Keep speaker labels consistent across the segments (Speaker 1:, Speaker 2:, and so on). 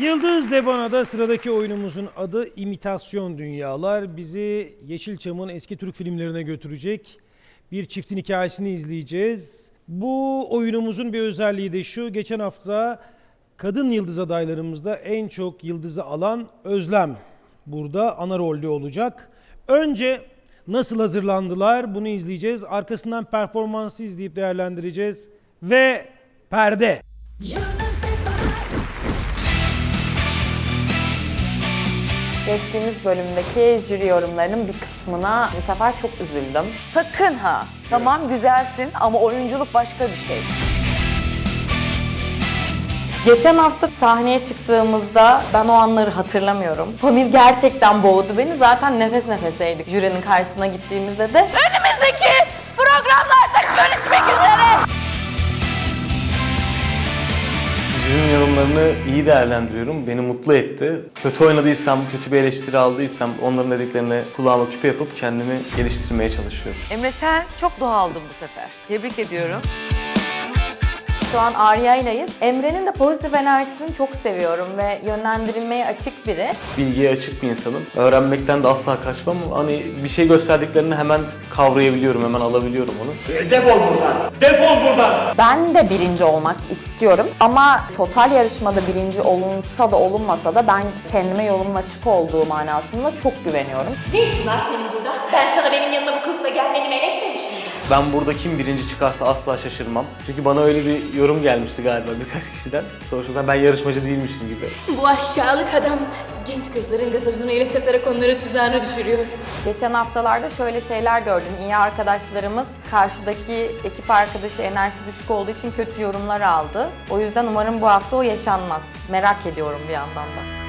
Speaker 1: Yıldız Debana'da sıradaki oyunumuzun adı İmitasyon Dünyalar. Bizi Yeşilçam'ın eski Türk filmlerine götürecek. Bir çiftin hikayesini izleyeceğiz. Bu oyunumuzun bir özelliği de şu. Geçen hafta kadın yıldız adaylarımızda en çok yıldızı alan Özlem burada ana rolde olacak. Önce nasıl hazırlandılar bunu izleyeceğiz. Arkasından performansı izleyip değerlendireceğiz. Ve perde.
Speaker 2: Geçtiğimiz bölümdeki jüri yorumlarının bir kısmına bu sefer çok üzüldüm.
Speaker 3: Sakın ha. Tamam güzelsin ama oyunculuk başka bir şey.
Speaker 2: Geçen hafta sahneye çıktığımızda ben o anları hatırlamıyorum. Pamir gerçekten boğdu beni. Zaten nefes nefeseydik jürinin karşısına gittiğimizde de.
Speaker 3: Önümüzdeki
Speaker 4: Yorumlarını iyi değerlendiriyorum. Beni mutlu etti. Kötü oynadıysam, kötü bir eleştiri aldıysam onların dediklerine kulağıma küpe yapıp kendimi geliştirmeye çalışıyorum.
Speaker 3: Emre sen çok doğaldın bu sefer. Tebrik ediyorum.
Speaker 2: Şu an Arya'yleyiz. Emre'nin de pozitif enerjisini çok seviyorum ve yönlendirilmeye açık biri.
Speaker 4: Bilgiye açık bir insanım. Öğrenmekten de asla kaçmam. Hani bir şey gösterdiklerini hemen kavrayabiliyorum, hemen alabiliyorum onu.
Speaker 2: Ben de birinci olmak istiyorum ama total yarışmada birinci olunsa da olunmasa da ben kendime yolumun açık olduğu manasında çok güveniyorum.
Speaker 5: Ne işin var senin burada? Ben sana benim yanıma bu kılıkla gelmeni men etmemiş miydim?
Speaker 4: Ben burada kim birinci çıkarsa asla şaşırmam. Çünkü bana öyle bir yorum gelmişti galiba birkaç kişiden. Sonuçta ben yarışmacı değilmişim gibi.
Speaker 5: Bu aşağılık adam genç kızların gazozuna ile çatarak onları tuzağına düşürüyor.
Speaker 2: Geçen haftalarda şöyle şeyler gördüm. İyi arkadaşlarımız karşıdaki ekip arkadaşı enerjisi düşük olduğu için kötü yorumlar aldı. O yüzden umarım bu hafta o yaşanmaz. Merak ediyorum bir yandan da.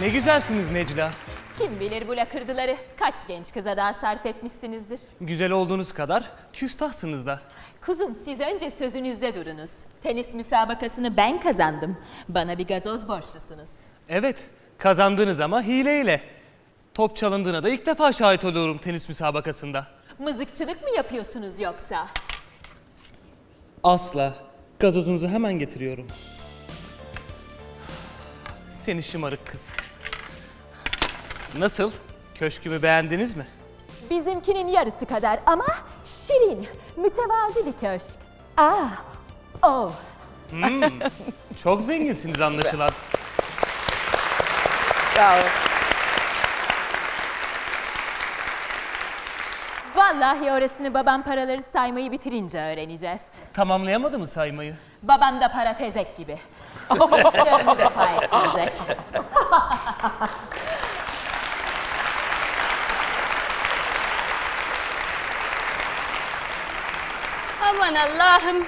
Speaker 6: Ne güzelsiniz Necla.
Speaker 5: Kim bilir bu lakırdıları kaç genç kıza daha sarf etmişsinizdir.
Speaker 6: Güzel olduğunuz kadar küstahsınız da.
Speaker 5: Kuzum siz önce sözünüzde durunuz. Tenis müsabakasını ben kazandım. Bana bir gazoz borçlusunuz.
Speaker 6: Evet, kazandınız ama hileyle. Top çalındığına da ilk defa şahit oluyorum tenis müsabakasında.
Speaker 5: Mızıkçılık mı yapıyorsunuz yoksa?
Speaker 6: Asla. Gazozunuzu hemen getiriyorum. Seni şımarık kız. Nasıl? Köşkümü beğendiniz mi?
Speaker 5: Bizimkinin yarısı kadar ama şirin, mütevazi bir köşk. Ah, oh.
Speaker 6: Çok zenginsiniz anlaşılan.
Speaker 3: Bravo.
Speaker 5: Vallahi orasını babam paraları saymayı bitirince öğreneceğiz.
Speaker 6: Tamamlayamadı mı saymayı?
Speaker 5: Babam da para tezek gibi. İşlerini defa ettirecek.
Speaker 7: Aman Allah'ım.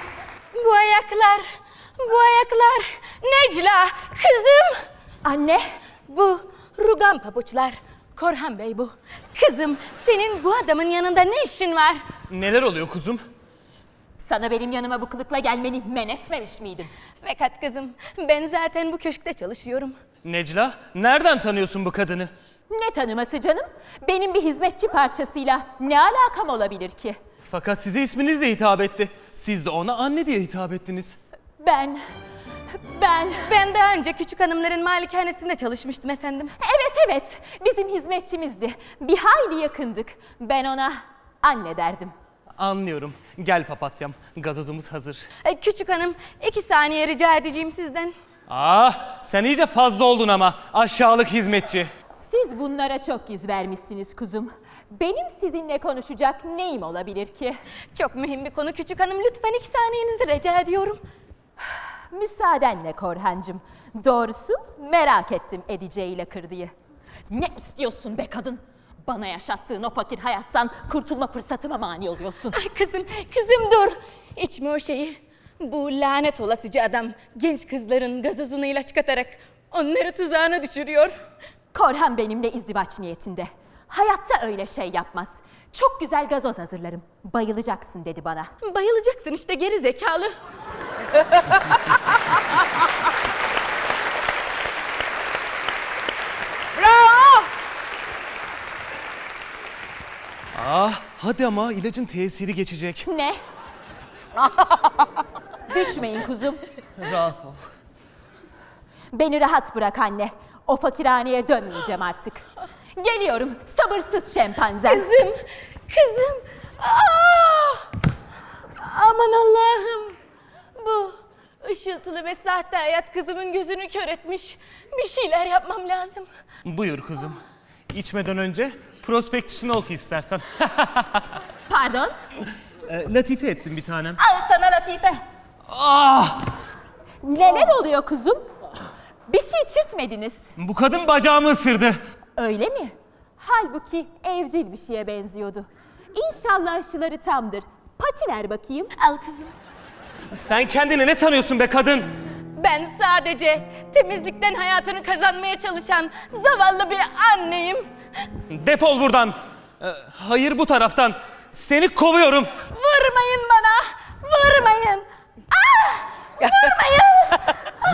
Speaker 7: Bu ayaklar, bu ayaklar. Necla, kızım.
Speaker 5: Anne,
Speaker 7: Bu rugan pabuçlar. Korhan Bey bu. Kızım, senin bu adamın yanında ne işin var?
Speaker 6: Neler oluyor kuzum?
Speaker 5: sana benim yanıma bu kılıkla gelmeni men etmemiş miydim?
Speaker 7: Fakat kızım, ben zaten bu köşkte çalışıyorum.
Speaker 6: Necla, nereden tanıyorsun bu kadını?
Speaker 5: Ne tanıması canım? Benim bir hizmetçi parçasıyla ne alakam olabilir ki?
Speaker 6: Fakat size isminizle hitap etti. Siz de ona anne diye hitap ettiniz.
Speaker 5: Ben, ben...
Speaker 7: Ben daha önce küçük hanımların malikanesinde çalışmıştım efendim.
Speaker 5: Evet evet, bizim hizmetçimizdi. Bir hayli yakındık. Ben ona anne derdim.
Speaker 6: Anlıyorum. Gel papatyam. Gazozumuz hazır.
Speaker 7: Ay, Küçük hanım, iki saniye rica edeceğim sizden.
Speaker 6: Ah, sen iyice fazla oldun ama aşağılık hizmetçi.
Speaker 5: Siz bunlara çok yüz vermişsiniz kuzum. Benim sizinle konuşacak neyim olabilir ki?
Speaker 7: Çok mühim bir konu küçük hanım. Lütfen iki saniyenizi rica ediyorum.
Speaker 5: Müsaadenle Korhancığım. Doğrusu merak ettim edeceğiyle kırdığı. Ne istiyorsun be kadın? Bana yaşattığın o fakir hayattan kurtulma fırsatıma mani oluyorsun.
Speaker 7: Ay kızım, kızım dur. İçme o şeyi. Bu lanet olasıcı adam genç kızların gazozuna ilaç katarak onları tuzağına düşürüyor.
Speaker 5: Korhan benimle izdivaç niyetinde. Hayatta öyle şey yapmaz. Çok güzel gazoz hazırlarım. Bayılacaksın dedi bana.
Speaker 7: Bayılacaksın işte geri zekalı.
Speaker 3: Bravo.
Speaker 6: Ah hadi ama ilacın tesiri geçecek.
Speaker 5: Ne? Düşmeyin kuzum.
Speaker 6: Rahat ol.
Speaker 5: Beni rahat bırak anne. O fakirhaneye dönmeyeceğim artık. Geliyorum sabırsız şempanzem.
Speaker 7: Kızım, kızım. Aa! Aman Allah'ım. Bu ışıltılı ve sahte hayat kızımın gözünü kör etmiş. Bir şeyler yapmam lazım.
Speaker 6: Buyur kuzum. İçmeden önce prospektüsünü oku istersen.
Speaker 5: Pardon?
Speaker 6: Ee, latife ettim bir tanem.
Speaker 7: Al sana latife.
Speaker 6: Ah!
Speaker 5: Neler oluyor kuzum? Bir şey çırtmediniz.
Speaker 6: Bu kadın bacağımı ısırdı.
Speaker 5: Öyle mi? Halbuki evcil bir şeye benziyordu. İnşallah aşıları tamdır. Pati ver bakayım.
Speaker 7: Al kızım.
Speaker 6: Sen kendini ne sanıyorsun be kadın?
Speaker 7: Ben sadece temizlikten hayatını kazanmaya çalışan zavallı bir anneyim.
Speaker 6: Defol buradan. Ee, hayır bu taraftan. Seni kovuyorum.
Speaker 7: Vurmayın bana. Vurmayın.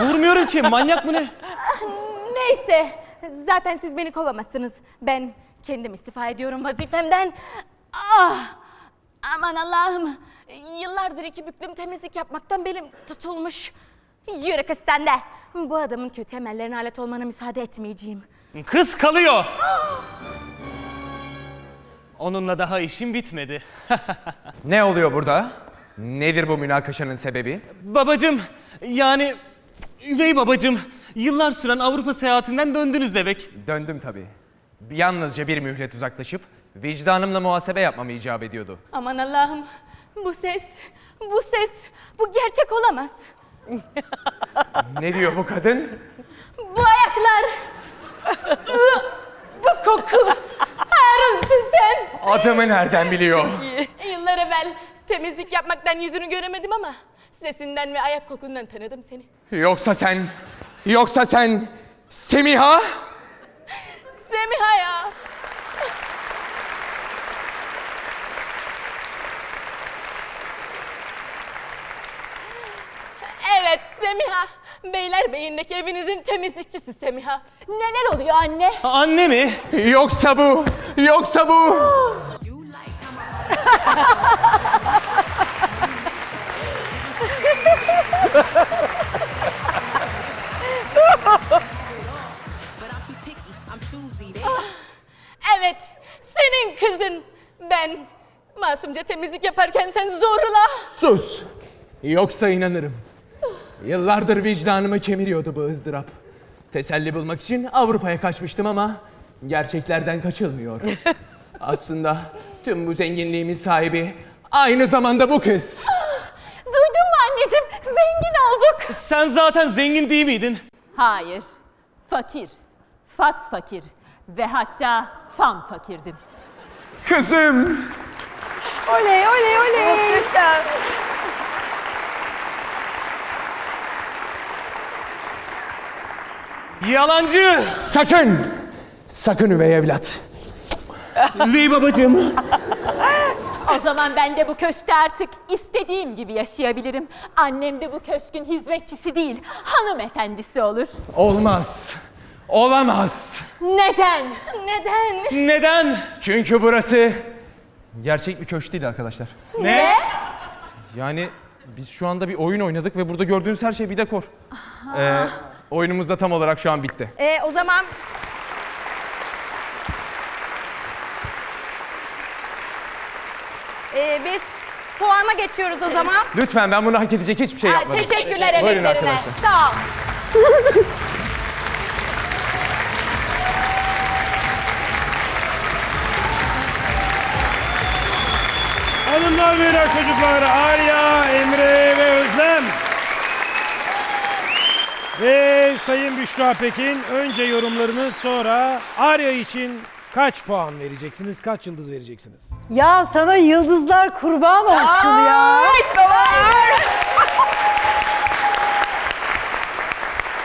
Speaker 6: Vurmuyorum ki manyak mı ne?
Speaker 7: Neyse. Zaten siz beni kovamazsınız. Ben kendim istifa ediyorum vazifemden. Ah! Aman Allah'ım. Yıllardır iki büklüm temizlik yapmaktan belim tutulmuş. Yürü kız sen de. Bu adamın kötü emellerine alet olmana müsaade etmeyeceğim.
Speaker 6: Kız kalıyor. Onunla daha işim bitmedi.
Speaker 8: Ne oluyor burada? Nedir bu münakaşanın sebebi?
Speaker 6: Babacım yani üvey babacım yıllar süren Avrupa seyahatinden döndünüz demek.
Speaker 8: Döndüm tabii. Yalnızca bir mühlet uzaklaşıp vicdanımla muhasebe yapmamı icap ediyordu.
Speaker 7: Aman Allah'ım. Bu ses, bu ses, bu gerçek olamaz.
Speaker 8: Ne diyor bu kadın?
Speaker 7: Bu ayaklar, bu koku. Harunsun sen.
Speaker 8: Adımı nereden biliyor?
Speaker 7: Yıllar evvel temizlik yapmaktan yüzünü göremedim ama sesinden ve ayak kokundan tanıdım seni.
Speaker 8: Yoksa sen, yoksa sen Semiha?
Speaker 7: Semiha ya. Evet Semiha. Beylerbeyi'ndeki evinizin temizlikçisi Semiha.
Speaker 5: Neler oluyor anne?
Speaker 6: Anne mi?
Speaker 8: Yoksa bu, yoksa bu.
Speaker 9: They
Speaker 7: Evet, senin kızın. Ben masumca temizlik yaparken sen zorla.
Speaker 8: Sus! Yoksa inanırım. Yıllardır vicdanımı kemiriyordu bu ızdırap. Teselli bulmak için Avrupa'ya kaçmıştım ama gerçeklerden kaçılmıyor. Aslında tüm bu zenginliğimin sahibi aynı zamanda bu kız.
Speaker 5: Duydun mu anneciğim? Zengin olduk.
Speaker 6: Sen zaten zengin değil miydin?
Speaker 5: Hayır. Fakir. Fas fakir. Ve hatta fan fakirdim.
Speaker 8: Kızım!
Speaker 3: Oley oley oley. Muhteşem.
Speaker 6: Yalancı!
Speaker 8: Sakın! Sakın üvey evlat.
Speaker 6: Üvey babacım.
Speaker 5: O zaman ben de bu köşkte artık istediğim gibi yaşayabilirim. Annem de bu köşkün hizmetçisi değil, hanımefendisi olur.
Speaker 8: Olmaz. Olamaz.
Speaker 5: Neden?
Speaker 7: Neden?
Speaker 6: Neden?
Speaker 8: Çünkü burası gerçek bir köşk değil arkadaşlar.
Speaker 6: Ne?
Speaker 8: Yani biz şu anda bir oyun oynadık ve burada gördüğünüz her şey bir dekor. Ee, oyunumuz da tam olarak şu an bitti.
Speaker 7: Ee, o zaman... Ee, biz puana geçiyoruz o zaman.
Speaker 8: Lütfen ben bunu hak edecek hiçbir şey yapmadım.
Speaker 7: teşekkürler
Speaker 8: Buyurun
Speaker 7: emeklerine.
Speaker 8: arkadaşlar.
Speaker 7: Sağ ol.
Speaker 1: Hanımlar beyler çocuklar Arya, Emre ve Özlem. Ve Sayın Büşra Pekin önce yorumlarını sonra Arya için kaç puan vereceksiniz? Kaç yıldız vereceksiniz?
Speaker 3: Ya sana yıldızlar kurban olsun ya.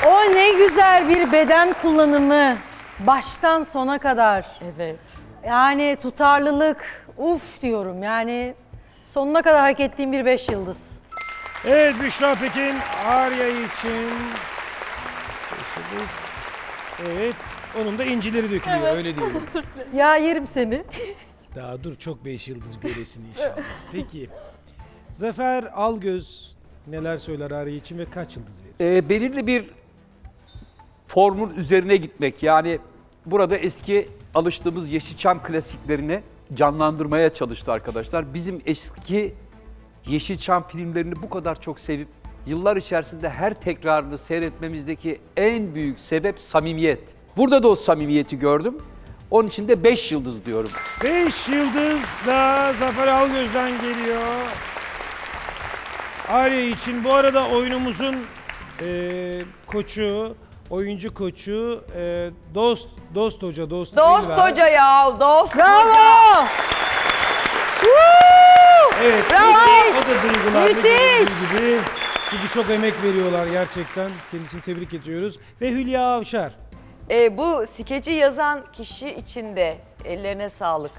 Speaker 3: O ne güzel bir beden kullanımı. Baştan sona kadar.
Speaker 10: Evet.
Speaker 3: Yani tutarlılık. Uf diyorum yani sonuna kadar hak ettiğim bir beş yıldız.
Speaker 1: Evet Büşra Pekin Arya için yıldız. Evet onun da incileri dökülüyor öyle diyelim.
Speaker 3: Ya yerim seni.
Speaker 1: Daha dur çok beş yıldız göresin inşallah. Peki. Zafer Algöz neler söyler Arya için ve kaç yıldız verir?
Speaker 10: Ee, belirli bir formun üzerine gitmek. Yani burada eski alıştığımız Yeşilçam klasiklerini canlandırmaya çalıştı arkadaşlar. Bizim eski Yeşilçam filmlerini bu kadar çok sevip yıllar içerisinde her tekrarını seyretmemizdeki en büyük sebep samimiyet. Burada da o samimiyeti gördüm. Onun için de 5 yıldız diyorum.
Speaker 1: 5 yıldız da Zafer Algöz'den geliyor. Arya için bu arada oyunumuzun eee, koçu, oyuncu koçu eee, Dost Dost Hoca, Dost
Speaker 11: Dost
Speaker 1: Elver.
Speaker 11: hoca ya, dost hoca.
Speaker 3: Bravo!
Speaker 1: Evet,
Speaker 3: Bravo!
Speaker 1: o da duygulandı
Speaker 3: Müthiş!
Speaker 1: gibi. Çünkü çok emek veriyorlar gerçekten. Kendisini tebrik ediyoruz. Ve Hülya Avşar.
Speaker 11: Ee, bu skeci yazan kişi için de ellerine sağlık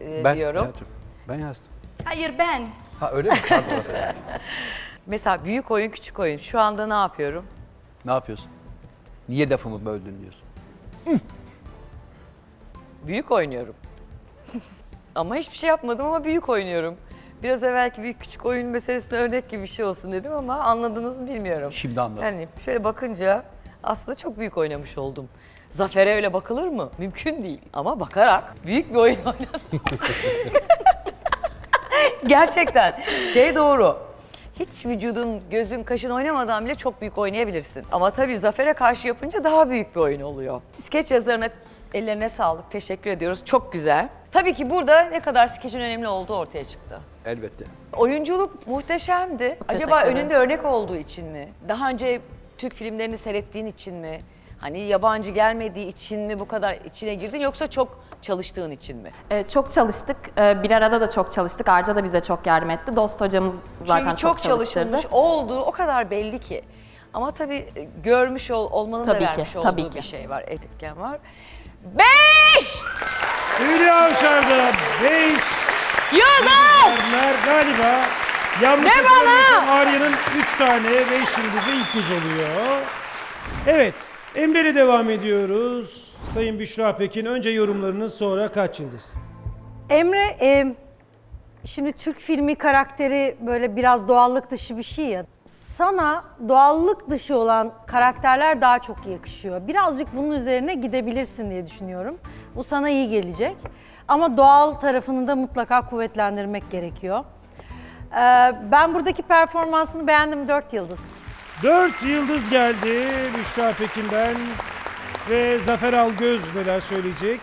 Speaker 11: e,
Speaker 10: Ben
Speaker 11: diyorum.
Speaker 10: yazdım. Ben yazdım.
Speaker 7: Hayır ben.
Speaker 10: Ha öyle mi? Pardon.
Speaker 11: Mesela büyük oyun küçük oyun. Şu anda ne yapıyorum?
Speaker 10: ne yapıyorsun? Niye lafımı böldün diyorsun?
Speaker 11: Büyük oynuyorum. ama hiçbir şey yapmadım ama büyük oynuyorum. Biraz evvelki büyük küçük oyun meselesine örnek gibi bir şey olsun dedim ama anladınız mı bilmiyorum.
Speaker 10: Şimdi anladım.
Speaker 11: Yani şöyle bakınca aslında çok büyük oynamış oldum. Zafer'e öyle bakılır mı? Mümkün değil. Ama bakarak büyük bir oyun oynadım. Gerçekten. Şey doğru. Hiç vücudun, gözün, kaşın oynamadan bile çok büyük oynayabilirsin. Ama tabii Zafer'e karşı yapınca daha büyük bir oyun oluyor. Skeç yazarına ellerine sağlık. Teşekkür ediyoruz. Çok güzel. Tabii ki burada ne kadar skeçin önemli olduğu ortaya çıktı.
Speaker 10: Elbette.
Speaker 11: Oyunculuk muhteşemdi. Acaba
Speaker 5: ederim.
Speaker 11: önünde örnek olduğu için mi? Daha önce Türk filmlerini seyrettiğin için mi? Hani yabancı gelmediği için mi bu kadar içine girdin yoksa çok çalıştığın için mi?
Speaker 2: Ee, çok çalıştık. Ee, bir arada da çok çalıştık. Arca da bize çok yardım etti. Dost hocamız zaten
Speaker 11: Çünkü çok,
Speaker 2: çalıştırdı.
Speaker 11: çalışılmış olduğu o kadar belli ki. Ama tabii e, görmüş ol, olmanın
Speaker 2: Tabii
Speaker 11: da
Speaker 2: ki,
Speaker 11: vermiş olduğu
Speaker 2: tabii
Speaker 11: bir
Speaker 2: ki.
Speaker 11: şey var, etken var. Beş!
Speaker 1: Hülya Avşar'da 5
Speaker 11: Yıldız!
Speaker 1: galiba yanlış
Speaker 11: Ne bana?
Speaker 1: hatırlamıyorsam Arya'nın 3 tane 5 yıldızı ilk kez oluyor. Evet, Emre'yle devam ediyoruz. Sayın Büşra Pekin, önce yorumlarınız sonra kaç yıldız?
Speaker 3: Emre, e, şimdi Türk filmi karakteri böyle biraz doğallık dışı bir şey ya. Sana doğallık dışı olan karakterler daha çok yakışıyor. Birazcık bunun üzerine gidebilirsin diye düşünüyorum. Bu sana iyi gelecek. Ama doğal tarafını da mutlaka kuvvetlendirmek gerekiyor. Ee, ben buradaki performansını beğendim 4 yıldız.
Speaker 1: 4 yıldız geldi Büşra Pekin'den ve Zafer Algöz neler söyleyecek?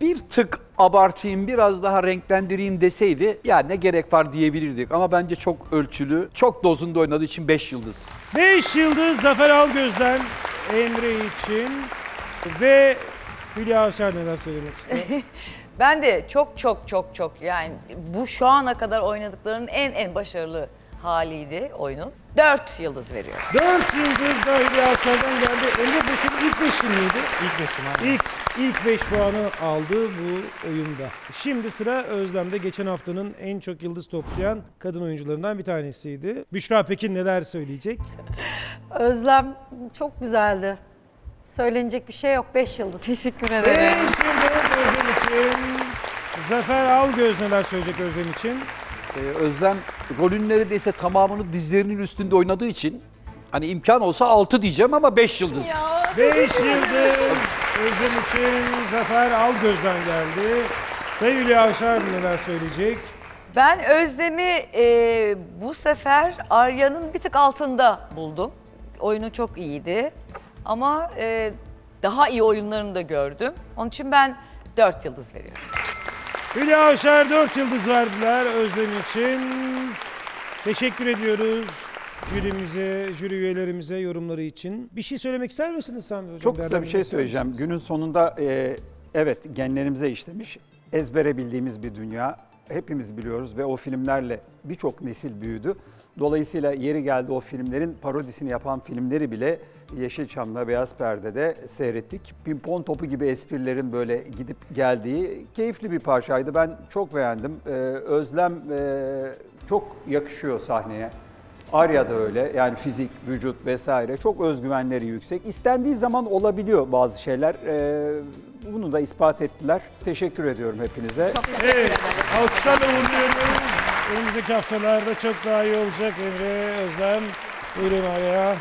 Speaker 10: bir tık abartayım, biraz daha renklendireyim deseydi ya ne gerek var diyebilirdik. Ama bence çok ölçülü, çok dozunda oynadığı için 5 yıldız.
Speaker 1: 5 yıldız Zafer Algöz'den Emre için ve Hülya Avşar neler söylemek ister?
Speaker 11: Ben de çok çok çok çok yani bu şu ana kadar oynadıklarının en en başarılı haliydi oyunun. Dört yıldız veriyorum.
Speaker 1: 4 yıldız da Hülya Avşar'dan geldi. Emre bu senin ilk beşin miydi?
Speaker 6: İlk beşim abi.
Speaker 1: İlk, ilk 5 puanı aldı bu oyunda. Şimdi sıra Özlem'de geçen haftanın en çok yıldız toplayan kadın oyuncularından bir tanesiydi. Büşra Pekin neler söyleyecek?
Speaker 3: Özlem çok güzeldi. Söylenecek bir şey yok 5 yıldız.
Speaker 2: Teşekkür
Speaker 1: 5 yıldız Özlem için. Zafer Algöz neler söyleyecek Özlem için?
Speaker 10: Ee, Özlem rolün neredeyse tamamını dizlerinin üstünde oynadığı için hani imkan olsa 6 diyeceğim ama 5 yıldız.
Speaker 1: 5 yıldız Özlem için Zafer Algöz'den geldi. Hülya Avşar neler söyleyecek?
Speaker 11: Ben Özlem'i e, bu sefer Arya'nın bir tık altında buldum. Oyunu çok iyiydi ama e, daha iyi oyunlarını da gördüm. Onun için ben dört yıldız veriyorum.
Speaker 1: Hülya Avşar 4 yıldız verdiler Özlem için. Teşekkür ediyoruz jürimize, jüri üyelerimize yorumları için. Bir şey söylemek ister misiniz Sami Hocam?
Speaker 12: Çok kısa bir şey söyleyeceğim.
Speaker 1: misiniz?
Speaker 12: Günün sonunda e, evet genlerimize işlemiş, ezbere bildiğimiz bir dünya. Hepimiz biliyoruz ve o filmlerle birçok nesil büyüdü. Dolayısıyla yeri geldi o filmlerin parodisini yapan filmleri bile Yeşilçam'da Beyaz Perde'de seyrettik. Pimpon topu gibi esprilerin böyle gidip geldiği keyifli bir parçaydı. Ben çok beğendim. Ee, Özlem e, çok yakışıyor sahneye. Arya da öyle yani fizik, vücut vesaire çok özgüvenleri yüksek. İstendiği zaman olabiliyor bazı şeyler. Ee, Bunu da ispat ettiler. Teşekkür ediyorum hepinize.
Speaker 1: Evet, alkışlarla uğurluyoruz. Önümüzdeki haftalarda çok daha iyi olacak Emre, Özlem. Buyurun araya.